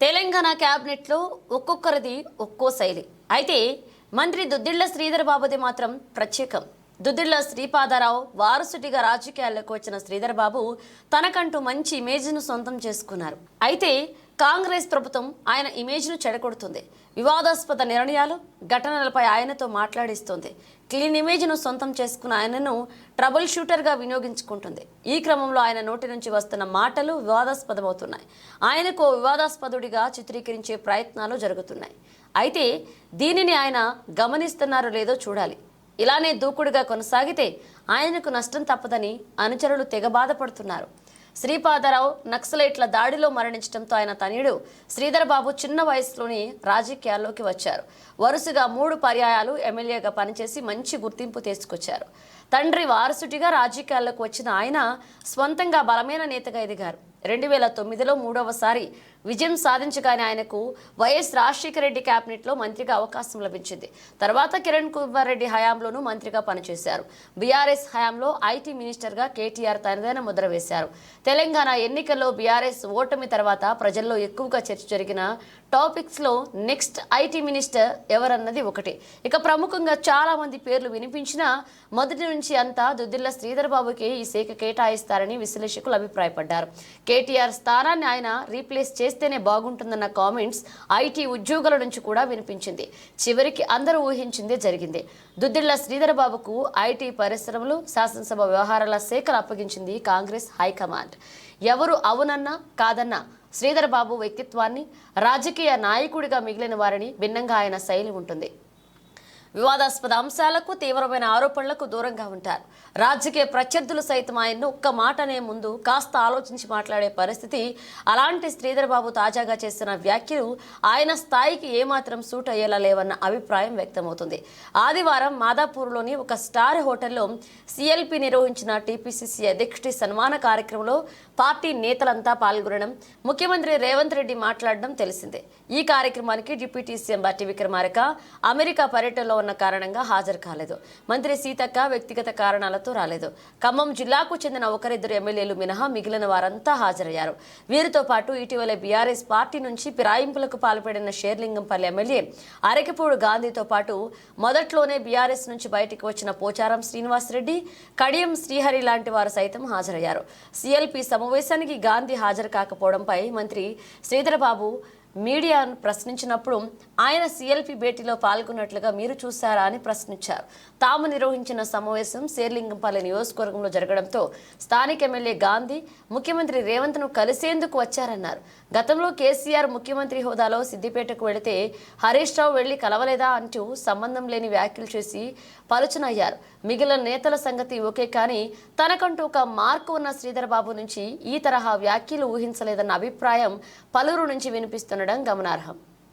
తెలంగాణ క్యాబినెట్లో ఒక్కొక్కరిది ఒక్కో శైలి. అయితే మంత్రి దుద్దిళ్ళ శ్రీధర్ బాబుది మాత్రం ప్రత్యేకం. దుద్దిళ్ళ శ్రీపాదరావు వారసుడిగా రాజకీయాల్లోకి వచ్చిన శ్రీధర్ బాబు తనకంటూ మంచి ఇమేజ్ను సొంతం చేసుకున్నారు. అయితే కాంగ్రెస్ ప్రభుత్వం ఆయన ఇమేజ్ను చెడగొడుతుంది. వివాదాస్పద నిర్ణయాలు ఘటనలపై ఆయనతో మాట్లాడిస్తోంది. క్లీన్ ఇమేజ్ను సొంతం చేసుకున్న ఆయనను ట్రబుల్ షూటర్గా వినియోగించుకుంటుంది. ఈ క్రమంలో ఆయన నోటి నుంచి వస్తున్న మాటలు వివాదాస్పదమవుతున్నాయి. ఆయనకు వివాదాస్పదుడిగా చిత్రీకరించే ప్రయత్నాలు జరుగుతున్నాయి. అయితే దీనిని ఆయన గమనిస్తున్నారో లేదో చూడాలి. ఇలానే దూకుడుగా కొనసాగితే ఆయనకు నష్టం తప్పదని అనుచరులు తెగ బాధపడుతున్నారు. శ్రీపాదరావు నక్సలైట్ల దాడిలో మరణించడంతో ఆయన తనయుడు శ్రీధర్ బాబు చిన్న వయసులోనే రాజకీయాల్లోకి వచ్చారు. వరుసగా మూడు పర్యాయాలు ఎమ్మెల్యేగా పనిచేసి మంచి గుర్తింపు తీసుకొచ్చారు. తండ్రి వారసుడిగా రాజకీయాల్లోకి వచ్చిన ఆయన స్వంతంగా బలమైన నేతగా ఎదిగారు. రెండు వేల తొమ్మిదిలో మూడవసారి విజయం సాధించగానే ఆయనకు వైఎస్ రాజశేఖర రెడ్డి క్యాబినెట్లో మంత్రిగా అవకాశం లభించింది. తర్వాత కిరణ్ కుమార్ రెడ్డి హయాంలోనూ మంత్రిగా పనిచేశారు. బీఆర్ఎస్ హయాంలో ఐటీ మినిస్టర్గా కేటీఆర్ తనదైన ముద్ర వేశారు. తెలంగాణ ఎన్నికల్లో బీఆర్ఎస్ ఓటమి తర్వాత ప్రజల్లో ఎక్కువగా చర్చ జరిగిన టాపిక్స్లో నెక్స్ట్ ఐటీ మినిస్టర్ ఎవరన్నది ఒకటి. ఇక ప్రముఖంగా చాలామంది పేర్లు వినిపించినా మొదటి నుంచి అంతా దుద్దిల్ల శ్రీధర్బాబుకి ఈ శాఖ కేటాయిస్తారని విశ్లేషకులు అభిప్రాయపడ్డారు. కేటీఆర్ స్థానాన్ని ఆయన రీప్లేస్ చేసి చేస్తేనే బాగుంటుందన్న కామెంట్స్ ఐటీ ఉద్యోగుల నుంచి కూడా వినిపించింది. చివరికి అందరూ ఊహించిందే జరిగింది. దుద్దిళ్ళ శ్రీధర్ బాబుకు ఐటీ పరిశ్రమలు శాసనసభ వ్యవహారాల శాఖలు అప్పగించింది కాంగ్రెస్ హైకమాండ్. ఎవరు అవునన్నా కాదన్నా శ్రీధర్ బాబు వ్యక్తిత్వాన్ని రాజకీయ నాయకుడిగా మిగిలిన వారిని భిన్నంగా ఆయన శైలి ఉంటుంది. వివాదాస్పద అంశాలకు తీవ్రమైన ఆరోపణలకు దూరంగా ఉంటారు. రాజకీయ ప్రత్యర్థులు సైతం ఆయన్ను ఒక్క మాట అనే ముందు కాస్త ఆలోచించి మాట్లాడే పరిస్థితి అలాంటి శ్రీధర్ బాబు తాజాగా చేసిన వ్యాఖ్యలు ఆయన స్థాయికి ఏమాత్రం సూట్ అయ్యేలా లేవన్న అభిప్రాయం వ్యక్తమవుతుంది. ఆదివారం మాదాపూర్లోని ఒక స్టార్ హోటల్లో సిఎల్పి నిర్వహించిన టీపీసీసీ అధ్యక్షుడి సన్మాన కార్యక్రమంలో పార్టీ నేతలంతా పాల్గొనడం ముఖ్యమంత్రి రేవంత్ రెడ్డి మాట్లాడడం తెలిసిందే. ఈ కార్యక్రమానికి డిప్యూటీ సీఎం బట్టి విక్రమార్క అమెరికా పర్యటనలో ఉన్న కారణంగా హాజరు కాలేదు. మంత్రి సీతక్క వ్యక్తిగత కారణాలతో రాలేదు. ఖమ్మం జిల్లాకు చెందిన ఒకరిద్దరు ఎమ్మెల్యేలు మినహా మిగిలిన వారంతా హాజరయ్యారు. వీరితో పాటు ఇటీవల బీఆర్ఎస్ పార్టీ నుంచి ఫిరాయింపులకు పాల్పడిన షేర్లింగంపల్లి ఎమ్మెల్యే అరకిపూడు గాంధీతో పాటు మొదట్లోనే బీఆర్ఎస్ నుంచి బయటకు వచ్చిన పోచారం శ్రీనివాసరెడ్డి కడియం శ్రీహరి లాంటి వారు సైతం హాజరయ్యారు. సిఎల్పి సమావేశానికి గాంధీ హాజరు కాకపోవడంపై మంత్రి శ్రీధరబాబు మీడియాను ప్రశ్నించినప్పుడు ఆయన సిఎల్పి భేటీలో పాల్గొన్నట్లుగా మీరు చూశారా అని ప్రశ్నించారు. తాము నిర్వహించిన సమావేశం శేర్లింగంపల్లి నియోజకవర్గంలో జరగడంతో స్థానిక ఎమ్మెల్యే గాంధీ ముఖ్యమంత్రి రేవంత్ను కలిసేందుకు వచ్చారన్నారు. గతంలో కేసీఆర్ ముఖ్యమంత్రి హోదాలో సిద్దిపేటకు వెళితే హరీష్ రావు వెళ్ళి కలవలేదా అంటూ సంబంధం లేని వ్యాఖ్యలు చేసి పలుచనయ్యారు. మిగిలిన నేతల సంగతి ఓకే కానీ తనకంటూ ఒక మార్కు ఉన్న శ్రీధర్ బాబు నుంచి ఈ తరహా వ్యాఖ్యలు ఊహించలేదన్న అభిప్రాయం పలువురు నుంచి వినిపిస్తుండడం గమనార్హం